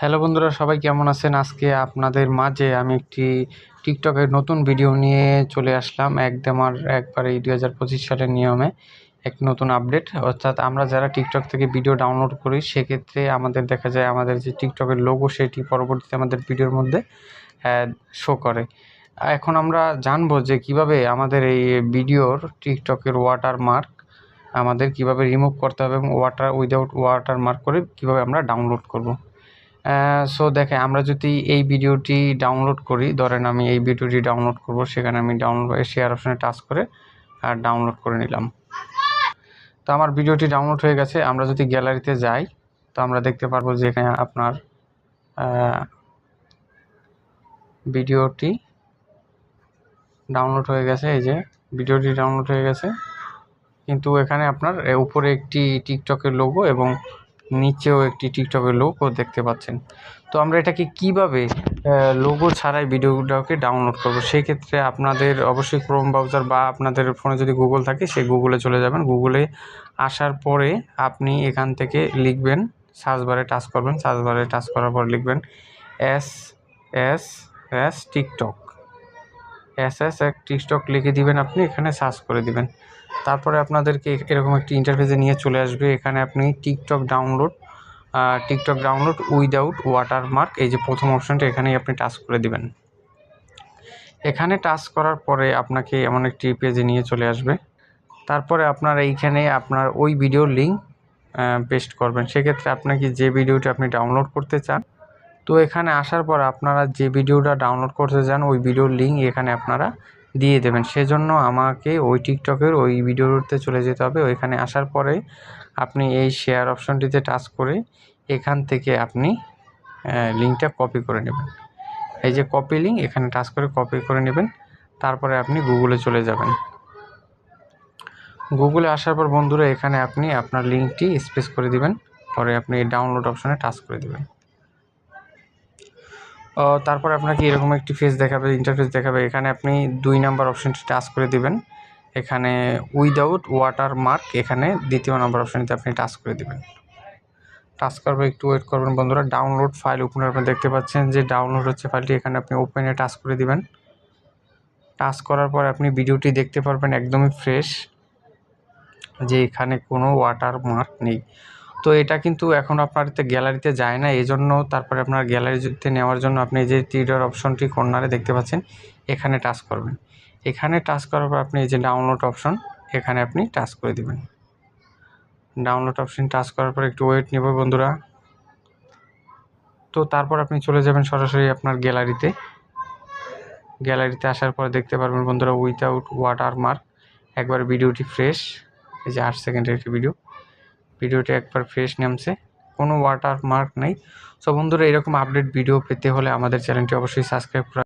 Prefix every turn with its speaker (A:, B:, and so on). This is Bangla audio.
A: হ্যালো বন্ধুরা, সবাই কেমন আছেন? আজকে আপনাদের মাঝে আমি একটি টিকটকের নতুন ভিডিও নিয়ে চলে আসলাম। একদম আর একবারে দুই হাজার পঁচিশ সালের নিয়মে এক নতুন আপডেট। অর্থাৎ আমরা যারা টিকটক থেকে ভিডিও ডাউনলোড করি, সেক্ষেত্রে আমাদের দেখা যায় আমাদের যে টিকটকের লোগো সেটি পরবর্তীতে আমাদের ভিডিওর মধ্যে শো করে। এখন আমরা জানব যে কীভাবে আমাদের এই ভিডিওর টিকটকের ওয়াটার মার্ক আমাদের কীভাবে রিমুভ করতে হবে এবং ওয়াটার উইদাউট ওয়াটার মার্ক করে কীভাবে আমরা ডাউনলোড করব। সো দেখে, আমরা যদি এই ভিডিওটি ডাউনলোড করি, ধরেন আমি এই ভিডিওটি ডাউনলোড করব, সেখানে আমি ডাউনলোড শেয়ার অপশানে টাচ করে, আর ডাউনলোড করে নিলাম। তো আমার ভিডিওটি ডাউনলোড হয়ে গেছে, আমরা যদি গ্যালারিতে যাই, তো আমরা দেখতে পারব যে এখানে আপনার ভিডিওটি ডাউনলোড হয়ে গেছে, এই যে ভিডিওটি ডাউনলোড হয়ে গেছে। কিন্তু এখানে আপনার উপরে একটি টিকটকের লোগো এবং নিচেও একটি টিকটকের লোগো দেখতে পাচ্ছেন। তো আমরা এটাকে কীভাবে লোগো ছাড়াই ভিডিওটাকে ডাউনলোড করব? সেই ক্ষেত্রে আপনাদের অবশ্যই ক্রোম ব্রাউজার বা আপনাদের ফোনে যদি গুগল থাকে, সেই গুগলে চলে যাবেন। গুগলে আসার পরে আপনি এখান থেকে লিখবেন সার্চ বারে টাচ করবেন। সার্চ বারে টাচ করার পর লিখবেন S S S TikTok S S এক টিকটক লিখে দিবেন আপনি, এখানে সার্চ করে দিবেন। তারপরে আপনাদেরকে এরকম একটি ইন্টারফেসে নিয়ে চলে আসবে। এখানে আপনি TikTok download TikTok download without watermark এই যে প্রথম অপশানটা এখানেই আপনি টাচ করে দিবেন। এখানে টাচ করার পরে আপনাকে এমন একটি পেজে নিয়ে চলে আসবে। তারপরে আপনার এইখানে আপনার ওই ভিডিওর লিঙ্ক পেস্ট করবেন। সেক্ষেত্রে আপনাকে যে ভিডিওটি আপনি ডাউনলোড করতে চান, তো এখানে আসার পর আপনারা যে ভিডিওটা ডাউনলোড করতে চান, ওই ভিডিওর লিঙ্ক এখানে আপনারা দিয়ে দেবেন। সেজন্য আমাকে ওই টিকটকের ওই ভিডিওতে চলে যেতে হবে। ওইখানে আসার পরে আপনি এই শেয়ার অপশনটিতে টাচ করে এখান থেকে আপনি লিঙ্কটা কপি করে নেবেন। এই যে কপি লিঙ্ক এখানে টাচ করে কপি করে নেবেন। তারপরে আপনি গুগলে চলে যাবেন। গুগলে আসার পর বন্ধুরা, এখানে আপনি আপনার লিঙ্কটি স্পেস করে দিবেন। পরে আপনি ডাউনলোড অপশনে টাচ করে দেবেন। তারপর আপনাকে এরকম একটি ফেস দেখাবে ইন্টারফেস দেখাবে। এখানে আপনি দুই নাম্বার অপশানটি টাচ করে দিবেন। এখানে উইদাউট ওয়াটার মার্ক এখানে দ্বিতীয় নাম্বার অপশানটিতে আপনি টাচ করে দিবেন। টাচ করবে, একটু ওয়েট করবেন বন্ধুরা। ডাউনলোড ফাইল ওপেন আপনি দেখতে পাচ্ছেন যে ডাউনলোড হচ্ছে ফাইলটি এখানে আপনি ওপেনে টাচ করে দিবেন। টাচ করার পর আপনি ভিডিওটি দেখতে পারবেন একদমই ফ্রেশ যে এখানে কোনো ওয়াটার মার্ক নেই। তো এটা কিন্তু এখন আপনার গ্যালারিতে যায় না এই জন্য তারপরে আপনার গ্যালারিতে নেওয়ার জন্য আপনি যে টিডার অপশনটি কর্নারে দেখতে পাচ্ছেন, এখানে টাচ করবেন। এখানে টাচ করার পর আপনি এই যে ডাউনলোড অপশন এখানে আপনি টাচ করে দেবেন। ডাউনলোড অপশন টাচ করার পর একটু ওয়েট নেব বন্ধুরা। তো তারপর আপনি চলে যাবেন সরাসরি আপনার গ্যালারিতে গ্যালারিতে আসার পর দেখতে পারবেন বন্ধুরা উইথাউট ওয়াটার মার্ক একবার ভিডিওটি ফ্রেশ এই যে আট সেকেন্ডের একটি ভিডিও ভিডিওটি একবার ফ্রেশ নামছে। কোনো ওয়াটার মার্ক নেই। সো বন্ধুরা, এরকম আপডেট ভিডিও পেতে হলে আমাদের চ্যানেলটি অবশ্যই সাবস্ক্রাইব করা